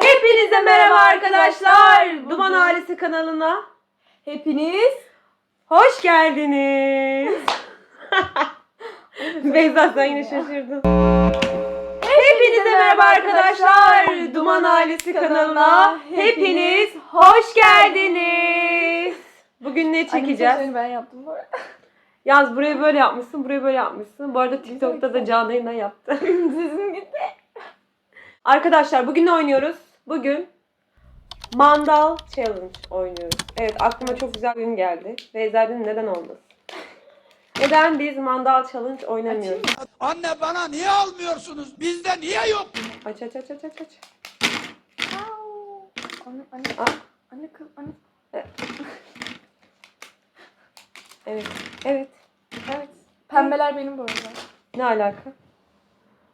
Hepinize merhaba arkadaşlar. Duman Ailesi kanalına Hepiniz hoş geldiniz. Beyza sen yine şaşırdın. Hepinize merhaba arkadaşlar. Duman Ailesi kanalına hepiniz hoş geldiniz. Bugün ne çekeceğiz? Ben yaptım bu arada. Yaz burayı böyle yapmışsın, burayı böyle yapmışsın. Bu arada TikTok'ta da canlı yayından yaptı. Sizin gitti. Arkadaşlar bugün ne oynuyoruz? Bugün Mandal Challenge oynuyoruz. Evet aklıma çok güzel bir oyun geldi. Dedim neden olmasın? Neden biz Mandal Challenge oynamıyoruz? Anne bana niye almıyorsunuz? Bizde niye yok? Aç aç aç aç aç aç. Au. Anne anne Aa, anne kız anne. evet. Evet. Evet. Pembeler benim bu arada. Ne alaka?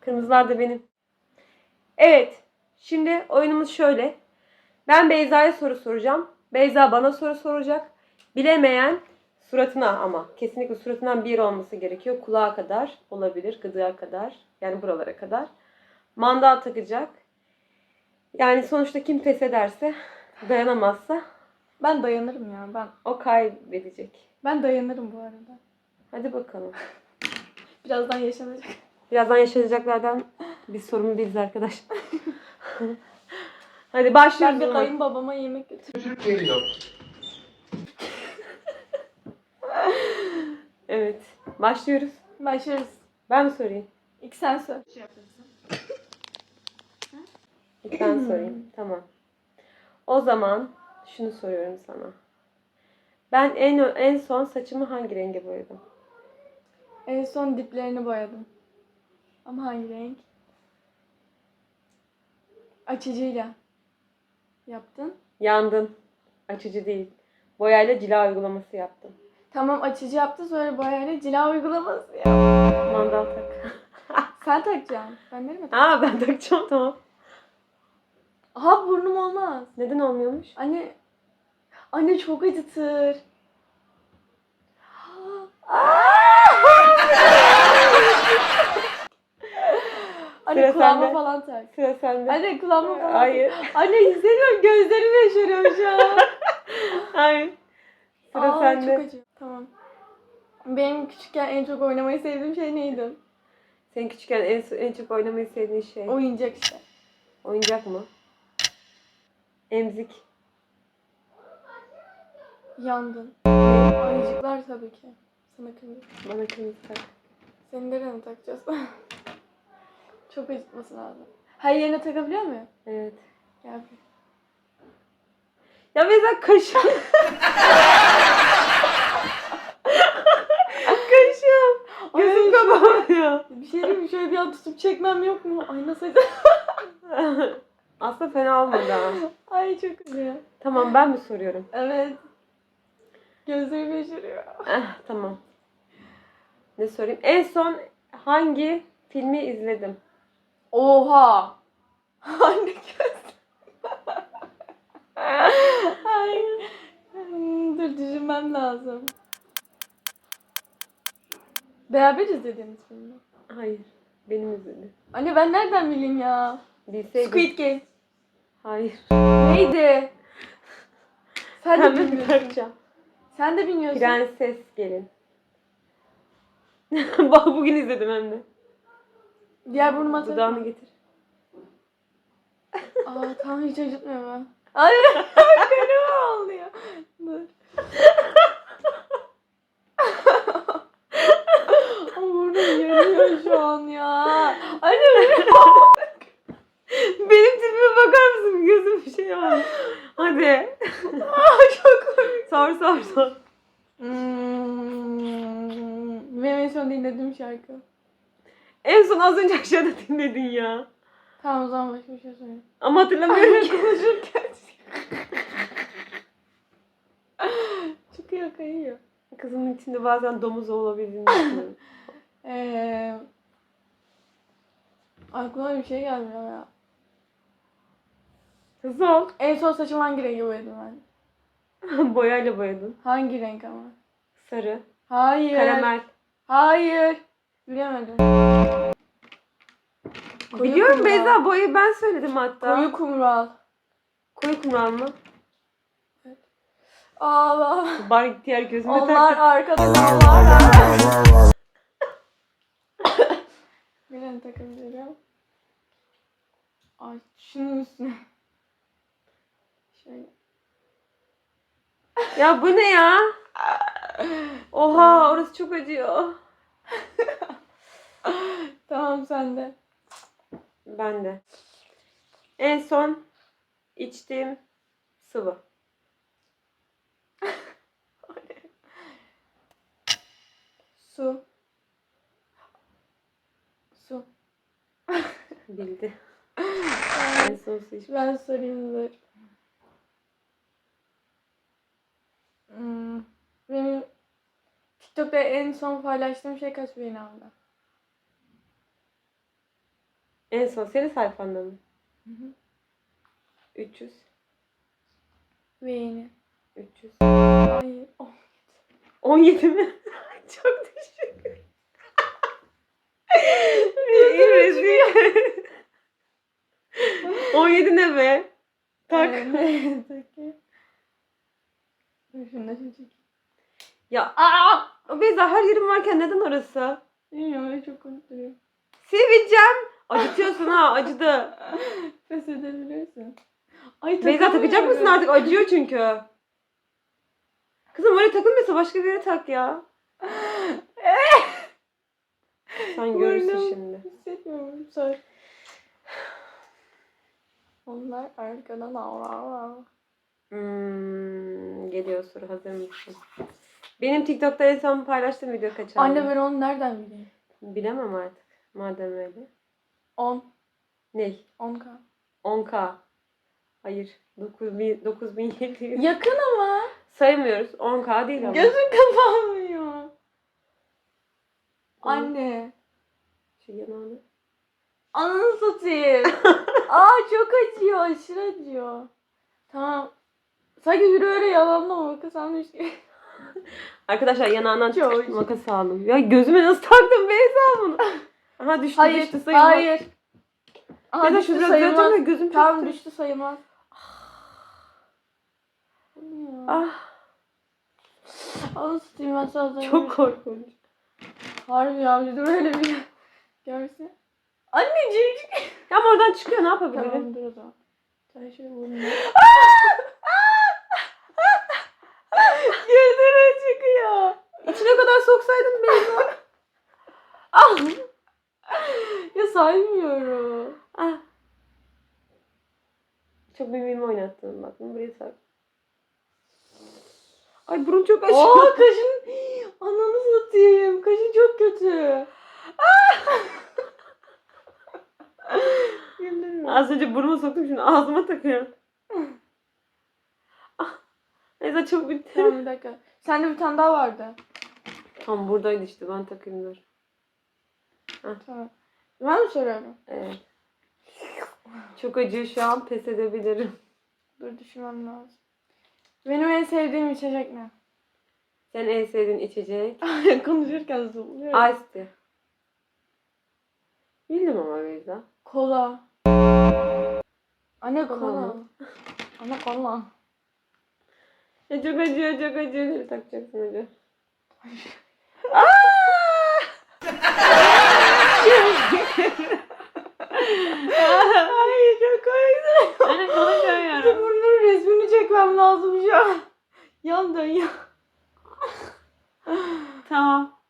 Kırmızılar da benim. Evet. Şimdi oyunumuz şöyle. Ben Beyza'ya soru soracağım. Beyza bana soru soracak. Bilemeyen suratına ama kesinlikle suratından bir olması gerekiyor. Kulağa kadar olabilir, gıdığa kadar. Yani buralara kadar. Mandal takacak. Yani sonuçta kim pes ederse, dayanamazsa Ben dayanırım ya ben. o kaybedecek. Ben dayanırım bu arada. Hadi bakalım. Birazdan yaşanacak. Birazdan yaşanacaklardan bir sorumlu değiliz arkadaşlar. Hadi Ben başlıyoruz. bir o zaman. kayınbabama yemek götürürüm. Geliyor. Evet. Başlıyoruz. Başlıyoruz. Ben mi sorayım? İlk sen sor. İlk ben sorayım. Tamam. O zaman şunu soruyorum sana. Ben en en son saçımı hangi renge boyadım? En son diplerini boyadım. Ama hangi renk? Açıcıyla. Yaptın. Yandın. Açıcı değil. Boyayla cila uygulaması yaptım. Tamam açıcı yaptı sonra boyayla cila uygulaması ya. Mandal tak. Sen takacaksın. Ben nereye takacağım? Aa ben takacağım tamam. Aha burnum olmaz. Neden olmuyormuş? Anne. Anne çok acıtır. Anne Sıra kulağıma sende. falan tak. Sıra sende. Anne kulağıma falan Hayır. tak. Anne hissediyorum gözlerim yaşarıyor şu an. Hayır. Sıra Aa, sende. Çok acıyor. Tamam. Benim küçükken en çok oynamayı sevdiğim şey neydi? Senin küçükken en, en çok oynamayı sevdiğin şey. Oyuncak işte. Oyuncak mı? Emzik. Yandın. Ayıcıklar tabii ki. Sana kırmızı. Bana kırmızı tak. Senin nereye takacağız? çok acıtması lazım. Her yerine takabiliyor muyum? Evet. Bir. Ya Beyza kaşım. kaşım. Gözüm Ay, kapanıyor. Bir şey diyeyim mi? Şöyle bir an tutup çekmem yok mu? Ay nasıl acı- Aslında fena olmadı ha. Ay çok acıyor. Tamam ben mi soruyorum? Evet. Gözlerim yaşarıyor. Eh, tamam. Ne sorayım? En son hangi filmi izledim? Oha! Anne göz. Ay. Dur düşünmem lazım. Beraber izlediğimiz film mi? Hayır. Benim izledim. Anne ben nereden bileyim ya? Bilseydim. Squid Game. Hayır. Neydi? Sen de mi bilmiyorsun. Sen de bilmiyorsun. Prenses gelin. Bak bugün izledim hem de. Diğer burnuma takma. Dudağını getir. Aa tamam hiç acıtmıyor ben. Ay kanım ağlıyor. Dur. Ama burnum yanıyor şu an ya. Anne Benim tipime bakar mısın? Gözüm bir şey var. Hadi. çok komik. Sor sor sor. Hmm, benim en son dinlediğim şarkı. En son az önce aşağıda dinledin ya. Tamam o zaman başka bir şey söyleyeyim. Ama hatırlamıyorum. Konuşurken. Çıkıyor kayıyor. Kızımın içinde bazen domuz olabildiğini düşünüyorum. Eee... Aklıma bir şey gelmiyor ya. Hızlı ol. En son saçımı hangi renge boyadım ben? Boyayla boyadın. Hangi renk ama? Sarı. Hayır. Karamel. Hayır. Bilemedim. Koyu Biliyorum kumral. Beyza boyu ben söyledim hatta. Koyu kumral. Koyu kumral mı? Allah. Bari diğer gözüme Onlar taktı. arkada onlar. Birini takabilirim. Ay şunun üstüne. Şöyle. Ya bu ne ya? Oha orası çok acıyor. Tamam sen de. Ben de. En son içtiğim sıvı. Su. Su. Bildi. en son su içtim. Ben sorayım dur. Hmm. Benim TikTok'ta en son paylaştığım şey kaç beğeni aldı? En son senin sayfanda mı? Hı hı. 300. Beğeni. 300. Hayır. Oh. 17 mi? çok düşük. İyi rezil. 17 ne be? Tak. Da çekeyim. Ya aa! Beyza her yerim varken neden orası? Bilmiyorum öyle çok komik duruyor. Seveceğim. Acıtıyorsun ha acıdı. Pes edebilirsin. Ay Beyza takacak mısın artık? Acıyor çünkü. Kızım oraya takılmıyorsa başka bir yere tak ya. Sen görürsün şimdi. Hissetmiyorum. Sor. Onlar arkadan avrar. Hmm, geliyor soru hazır mısın? Benim TikTok'ta en son paylaştığım video kaç aldı? Anne ben onu nereden bileyim? Bilemem artık. Madem öyle. 10. Ney? 10k. 10k. Hayır. 9000 9700. Yakın ama. Saymıyoruz. 10k değil ama. Gözün kapanmıyor. Anne. Şu yanağını. Ananı satayım. Aa çok acıyor. Aşırı acıyor. Tamam. Sanki biri öyle yalanla makas almış gibi. Arkadaşlar yanağından Çok. makas aldım. Ya gözüme nasıl taktın Beyza bunu? Aha düştü Hayır. düştü sayılmaz. Hayır. Aha Beyza düştü sayılmaz. gözüm Tamam taktı. düştü sayılmaz. Ya. Ah Anı satayım ben sana çok korkunç. Harbi ya bir de böyle bir görse. Anneciğim. Ya ama oradan çıkıyor ne yapabilirim? Tamam dur o zaman. Sen şöyle vurma. Gözüme çıkıyor. İçine kadar soksaydım Beyza. ah. ya saymıyorum. ah. Çok mimimi oynattın bak. bunu Buraya tak. Ay burun çok acıyor. Aa kaşın. Ananı satayım. Kaşın çok kötü. Az önce burnuma soktum şimdi ağzıma takıyorum. ah. Neyse çok bitti. Tamam bir dakika. Sende bir tane daha vardı. Tam buradaydı işte ben takayım dur. Tamam. Ben mi soruyorum? Evet. Çok acıyor şu an pes edebilirim. Dur düşünmem lazım. Benim en sevdiğim içecek ne? Sen en sevdiğin içecek? Konuşurken zıplıyor. Ice tea. Bildim ama Beyza. Kola. Anne Kola kola. Anne kola. Ya çok acıyor çok acıyor. Nereye takacaksın acı? Ay çok komik. Öyle konuşamıyorum. Bunun resmini çekmem lazım şu an. Yan dön ya. tamam.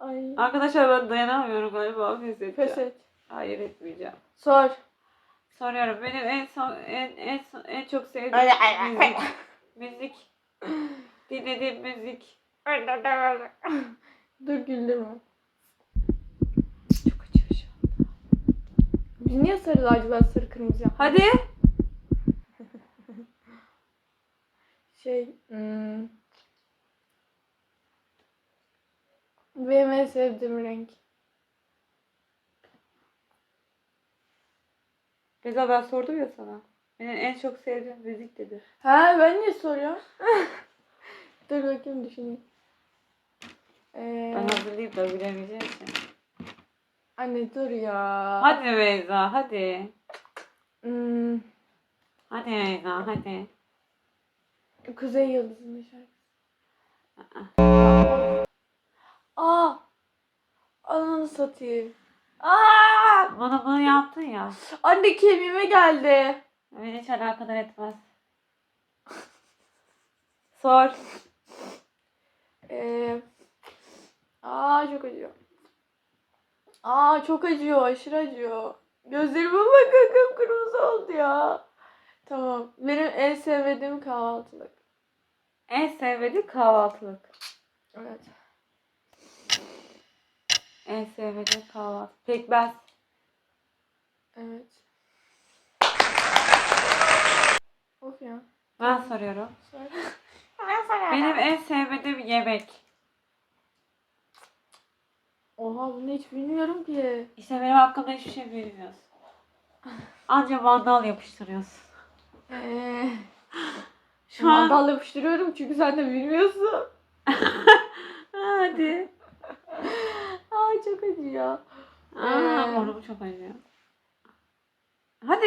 Ay. Arkadaşlar ben dayanamıyorum galiba. Pes edeceğim. Pes et. Hayır etmeyeceğim. Sor. Soruyorum. Benim en son en en son, en çok sevdiğim Ay, ay, ay, müzik. müzik. Dinlediğim müzik. Dur güldürme. Çok acıyor şu an. Biz niye sarı lacivert sarı kırmızı yaptık? Hadi. Şey. Hmm. Benim en sevdiğim renk. Beyza ben sordum ya sana. Benim en çok sevdiğim müzik dedi. Ha ben niye soruyorum? Dur bakayım düşüneyim. Ee, Ben hazırlayıp da bilemeyeceğim için. Anne dur ya. Hadi Beyza hadi. Hmm, Hadi Beyza hadi. Kuzey Yıldızı'nın şarkısı. Aa. Aa! Ananı satayım. Aa! Bana bunu yaptın ya. Anne kemiğime geldi. Beni hiç alakadar etmez. Sor. Ee, aa çok acıyor. Aa çok acıyor, aşırı acıyor. Gözlerime bakın kıpkırmızı oldu ya. Tamam. Benim en sevmediğim kahvaltılık. En sevmediğim kahvaltılık. Evet. En sevmediğim kahvaltı. Pekmez. Evet. Of ya. Ben soruyorum. Söyle. Benim en sevmediğim yemek. Oha bunu hiç bilmiyorum ki. İşte benim hakkımda hiçbir şey bilmiyorsun. Anca mandal yapıştırıyorsun. Ee, Şu an... mandal yapıştırıyorum çünkü sen de bilmiyorsun. Hadi. Aa çok acıyor. Aa, Ee. burnum çok acıyor. Hadi.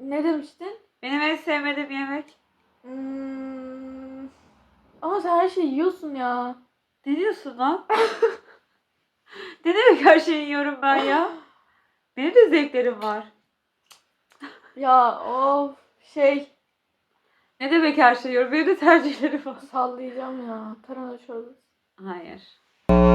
Ne demiştin? Benim en sevmediğim yemek. Hmm. Ama sen her şeyi yiyorsun ya. Ne diyorsun lan? ne demek her şeyi yiyorum ben ya? Benim de zevklerim var. Ya of şey Ne demek her şeyi yiyorum? Benim de tercihlerim var. sallayacağım ya. Tarhana çorbası. Hayır.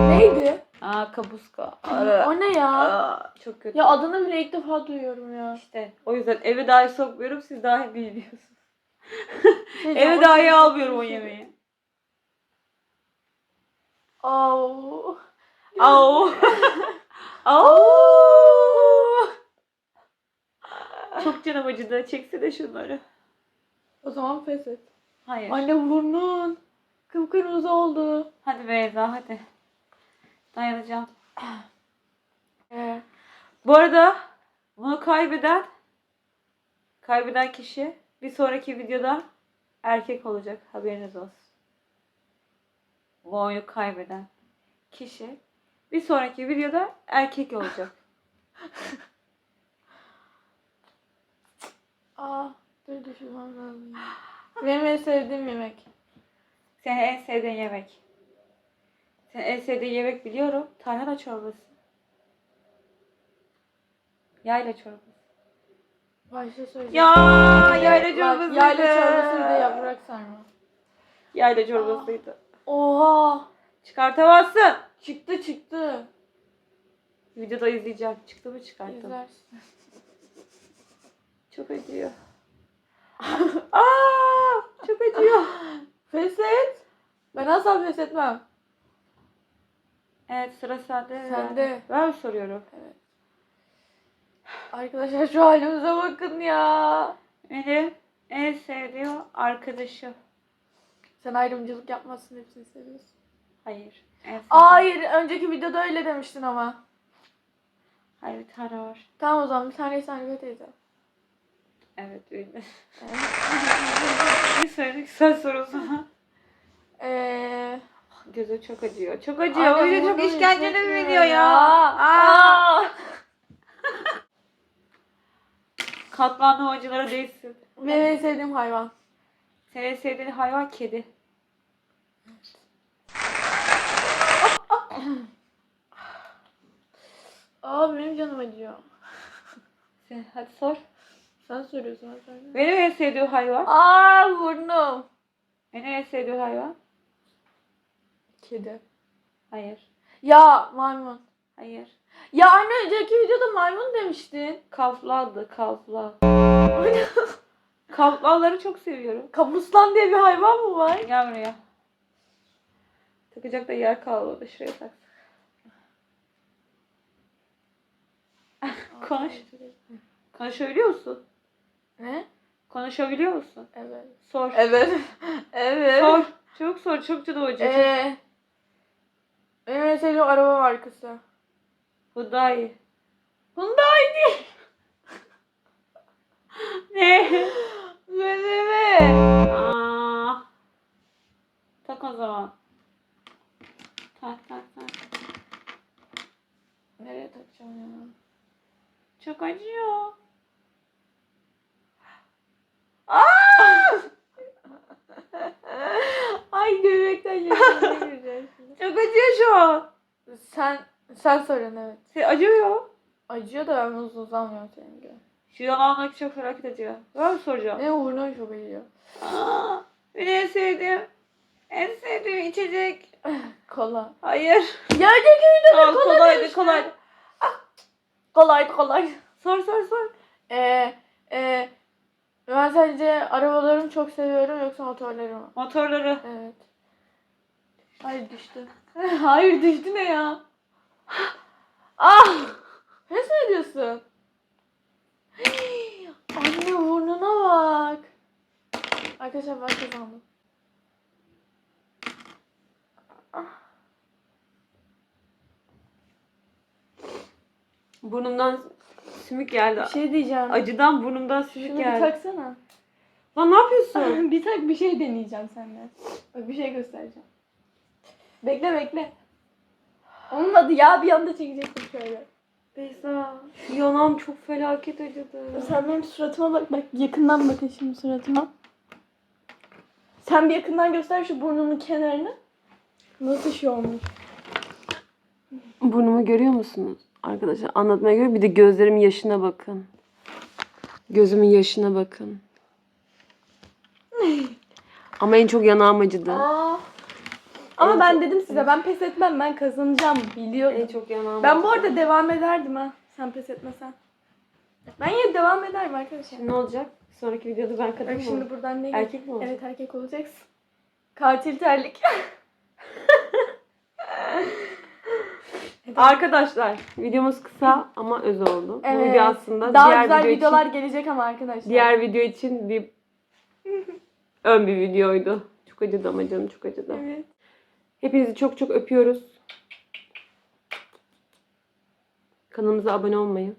Neydi? Aa kapuska. o ne ya? Aa, çok kötü. Ya adını bile ilk defa duyuyorum ya. İşte o yüzden eve dahi sokmuyorum siz dahi bilmiyorsunuz. Şey, eve dahi şey- almıyorum o yemeği. Au. Au. Au. Çok canım acıdı. Çeksene şunları. O zaman pes et. Hayır. Anne burnun kıpkırmızı oldu. Hadi Beyza hadi. Dayanacağım. Ee, Bu arada bunu kaybeden kaybeden kişi bir sonraki videoda erkek olacak. Haberiniz olsun. Bu oyunu kaybeden kişi bir sonraki videoda erkek olacak. aa, dur düşünmem lazım. Benim en sevdiğim yemek. Senin en sevdiğin yemek. Senin en sevdiğin yemek biliyorum. Tarhana çorbası. Yayla çorbası. Başta söyleyeceğim. Ya yayla Bak, çorbasıydı. Yayla çorbası bir de yaprak sarma. Yayla çorbasıydı. Oha. Çıkartamazsın. Çıktı çıktı. Videoda izleyeceğim. Çıktı mı çıkarttım. İzlersin. Çok acıyor. Aa, çok acıyor. Pes et. Ben asla pes etmem. Evet sıra sende. Sende. Ben mi soruyorum? Arkadaşlar şu halimize bakın ya. Benim en sevdiğim arkadaşım. Sen ayrımcılık yapmazsın hepsini seviyorsun. Hayır. Hayır önceki videoda öyle demiştin ama. Hayır bir tane var. Tamam o zaman bir tane Hanife teyze. Evet ünlü. Evet. Bir söyledik sen sor o zaman. Eee... Gözüm çok acıyor. Çok acıyor. O yüzden çok işkenceli bir video ya. Aa. Aa. Acılara değilsin. Benim en sevdiğim hayvan. Senin en sevdiğin hayvan kedi. Aa benim canım acıyor. Sen, hadi sor. Sen soruyorsun söylüyorum. Benim en sevdiğim hayvan. Aa burnum. Benim en sevdiğim hayvan. Kedi. Hayır. Ya maymun. Hayır. Ya anne önceki videoda maymun demiştin. Kaflandı kaflan. Kaplanları çok seviyorum. Kapuslan diye bir hayvan mı var? Gel buraya. Takacak da yer kalmadı. Şuraya tak. Konuş. Konuşabiliyor musun? Ne? Konuşabiliyor musun? Evet. Sor. Evet. evet. Sor. Çok sor. Çok canım acıyor. Ee, benim en sevdiğim araba markası. Bu daha iyi. Hyundai değil. Ne? BMW. Aa. Tak o zaman. Tak tak tak. Nereye takacağım ya? sen sen söyle evet. Şey, acıyor. Acıyor da ben uzun uzanmıyorum senin gibi. Yalanmak çok felaket acıyor. Ben mi soracağım? Ne uğruna çok acıyor. Aa, benim en sevdiğim, en sevdiğim içecek. Kola. Hayır. Yerdeki Tamam kolaydı kolaydı. Kolay kolay. Sor sor sor. Ee, e, ben sence arabalarımı çok seviyorum yoksa motorları mı? Motorları. Evet. Hayır düştü. Hayır düştü ne ya? Ah! Pes mi ediyorsun? Anne burnuna bak. Arkadaşlar ben kazandım. Burnumdan sümük geldi. Bir şey diyeceğim. Acıdan burnumdan sümük Şunu bir geldi. taksana. Lan ne yapıyorsun? bir tak bir şey deneyeceğim senden. Bak bir şey göstereceğim. Bekle bekle. Olmadı ya bir anda çekecektim şöyle. Beyza şu yanağım çok felaket acıdı. Sen benim suratıma bak bak yakından bakın şimdi suratıma. Sen bir yakından göster şu burnumun kenarını. Nasıl şey olmuş? Burnumu görüyor musunuz? Arkadaşlar anlatmaya göre bir de gözlerimin yaşına bakın. Gözümün yaşına bakın. Ama en çok yanağım acıdı. Aa. Ama En ben çok- dedim size ben pes etmem ben kazanacağım biliyordum. En çok yanağım Ben bu arada devam ederdim ha. Sen pes etmesen. Ben yine devam ederim arkadaşlar. Ne olacak? Sonraki videoda ben kadın Bak mı şimdi buradan ne Erkek mi olacak? Evet erkek olacaksın. Katil terlik. Arkadaşlar videomuz kısa ama öz oldu. Bu Evet. video aslında Daha diğer güzel video videolar için, gelecek ama arkadaşlar. diğer video için bir ön bir videoydu. Çok acıdı ama canım çok acıdı. Evet. Hepinizi çok çok öpüyoruz. Kanalımıza abone olmayı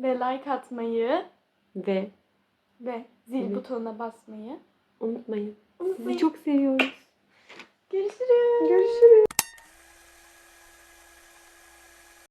Ve like atmayı ve ve zil Evet. butonuna basmayı unutmayın. Sizi unutmayın. çok seviyoruz. Görüşürüz. Görüşürüz.